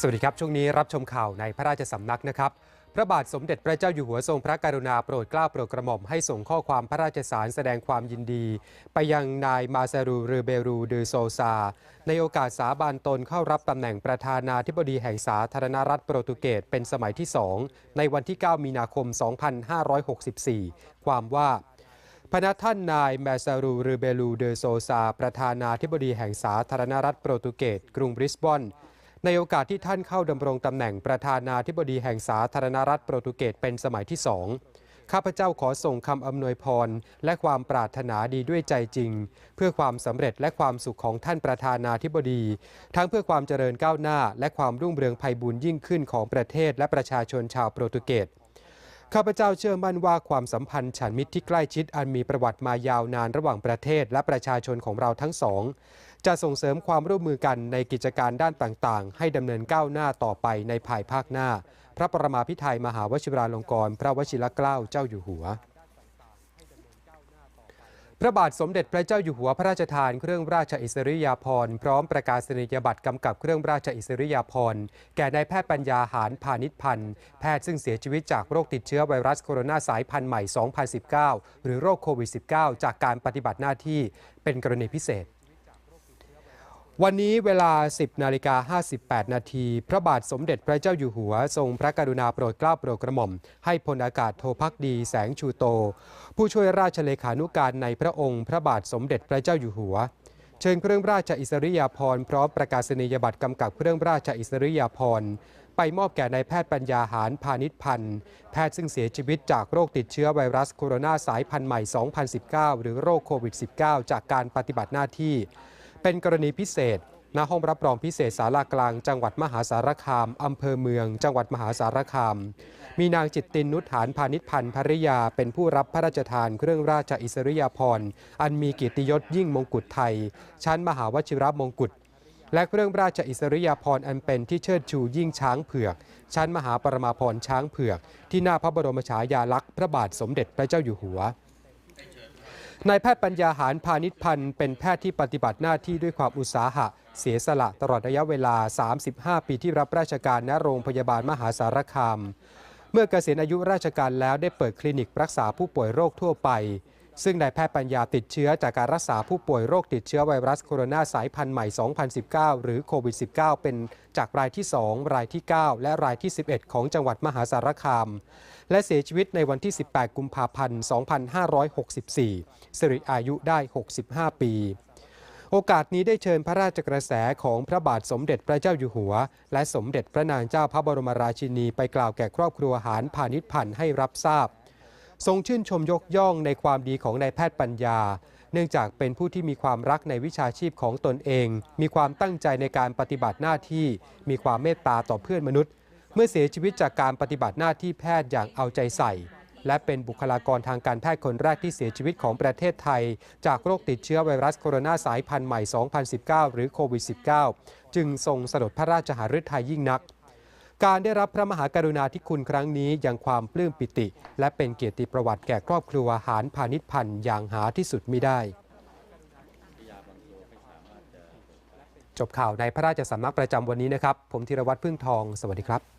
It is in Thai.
สวัสดีครับ ช่วงนี้รับชมข่าวในพระราชสำนักนะครับ พระบาทสมเด็จพระเจ้าอยู่หัวทรงพระกรุณาโปรดเกล้าโปรดกระหม่อมให้ส่งข้อความพระราชสารแสดงความยินดี ไปยังนายมาซารูเรเบรูเดโซซา ในโอกาสสาบานตนเข้ารับตำแหน่งประธานาธิบดีแห่งสาธารณรัฐโปรตุเกสเป็นสมัยที่ 2 ในวันที่ 9 มีนาคม 2564 ความว่าพนักท่านนายแมซารูเรเบลูเดโซซา ประธานาธิบดีแห่งสาธารณรัฐโปรตุเกสกรุงบริสบอน ในโอกาสที่ท่านเข้าดำรงตำแหน่งประธานาธิบดีแห่งสาธารณรัฐโปรตุเกสเป็นสมัยที่สองข้าพเจ้าขอส่งคำอำนวยพร และความปรารถนาดีด้วยใจจริง เพื่อความสำเร็จและความสุขของท่านประธานาธิบดี ทั้งเพื่อความเจริญก้าวหน้า และความรุ่งเรืองไพบูรย์ยิ่งขึ้นของประเทศและประชาชนชาวโปรตุเกส ข้าพเจ้าเชื่อมั่นว่าความสัมพันธ์ฉันมิตรที่ใกล้ชิดอันมีประวัติมายาวนานระหว่างประเทศและประชาชนของเราทั้งสอง จะส่งเสริมความร่วมมือกันในกิจการด้านต่างๆ ให้ดำเนินก้าวหน้าต่อไปในภายภาคหน้า พระประมาพิไทยมหาวชิราลงกรณ์พระวชิรเกล้าเจ้าอยู่หัว พระบาทสมเด็จพระเจ้าอยู่หัวพระราชทานเครื่องราชอิสริยาภรณ์พร้อมประกาศนียบัตรกำกับเครื่องราชอิสริยาภรณ์แก่นายแพทย์ปัญญาหารพาณิชพันธ์แพทย์ซึ่งเสียชีวิตจากโรคติดเชื้อไวรัสโคโรนาสายพันธุ์ใหม่ 2019 หรือโรคโควิด -19 จากการปฏิบัติหน้าที่เป็นกรณีพิเศษ วันนี้เวลา 10นาฬิกา58 นาที พระบาทสมเด็จพระเจ้าอยู่หัว ทรงพระกรุณาโปรดเกล้าโปรดกระหม่อม ให้พลอากาศโทพักดีแสงชูโต ผู้ช่วยราชเลขานุการในพระองค์ พระบาทสมเด็จพระเจ้าอยู่หัว เชิญเครื่องราชอิสริยาภรณ์พร้อมประกาศนียบัตรกำกับเครื่องราชอิสริยาภรณ์ไปมอบแก่นายแพทย์ปัญญาหารพาณิชพันธ์แพทย์ซึ่งเสียชีวิตจากโรคติดเชื้อไวรัสโคโรนาสายพันธุ์ใหม่ 2019 หรือโรคโควิด -19 จากการปฏิบัติหน้าที่ เป็นกรณีพิเศษณห้องรับรองพิเศษสารากลาง จังหวัดมหาสารคาม อำเภอเมือง จังหวัดมหาสารคาม มีนางจิตตินนุฐานพาณิชพันธ์ภริยา เป็นผู้รับพระราชทานเครื่องราชอิสริยาภรณ์ อันมีเกียรติยศยิ่งมงกุฎไทย ชั้นมหาวชิรมงกุฎ และเครื่องราชอิสริยาภรณ์อันเป็นที่เชิดชูยิ่งช้างเผือก ชั้นมหาปรมาภรณ์ช้างเผือก ที่หน้าพระบรมฉายาลักษณ์พระบาทสมเด็จพระเจ้าอยู่หัว นายแพทย์ปัญญาหารพาณิชพันธ์เป็นแพทย์ที่ปฏิบัติหน้าที่ด้วยความอุตสาหะ เสียสละตลอดระยะเวลา 35 ปีที่รับราชการณโรงพยาบาลมหาสารคาม เมื่อเกษียณอายุราชการแล้วได้เปิดคลินิกรักษาผู้ป่วยโรคทั่วไป ซึ่งนายแพทย์ปัญญาติดเชื้อจากการรักษาผู้ป่วยโรคติดเชื้อไวรัสโคโรนาสายพันธุ์ใหม่ 2019 หรือโควิด -19 เป็นจากรายที่ 2 รายที่ 9 และรายที่ 11 ของจังหวัดมหาสารคาม และเสียชีวิตในวันที่ 18 กุมภาพันธ์ 2564 สิริอายุได้ 65 ปีโอกาสนี้ได้เชิญพระราชกระแสของพระบาทสมเด็จพระเจ้าอยู่หัว และสมเด็จพระนางเจ้าพระบรมราชินีไปกล่าวแก่ครอบครัวหารพาณิชพันธ์ให้รับทราบ ทรงชื่นชมยกย่องในความดีของนายแพทย์ปัญญา เนื่องจากเป็นผู้ที่มีความรักในวิชาชีพของตนเอง มีความตั้งใจในการปฏิบัติหน้าที่ มีความเมตตาต่อเพื่อนมนุษย์ เมื่อเสียชีวิตจากการปฏิบัติหน้าที่แพทย์อย่างเอาใจใส่ และเป็นบุคลากรทางการแพทย์คนแรกที่เสียชีวิตของประเทศไทย จากโรคติดเชื้อไวรัสโคโรนาสายพันธุ์ใหม่ 2019 หรือโควิด -19 จึงทรงสลดพระราชหฤทัยยิ่งนัก การได้รับพระมหากรุณาธิคุณครั้งนี้ยังความปลื้มปิติ และเป็นเกียรติประวัติแก่ครอบครัวหารพาณิชพันธ์อย่างหาที่สุดมิได้ จบข่าวในพระราชสำนักประจำวันนี้นะครับ ผมธีรวัตรพึ่งทอง สวัสดีครับ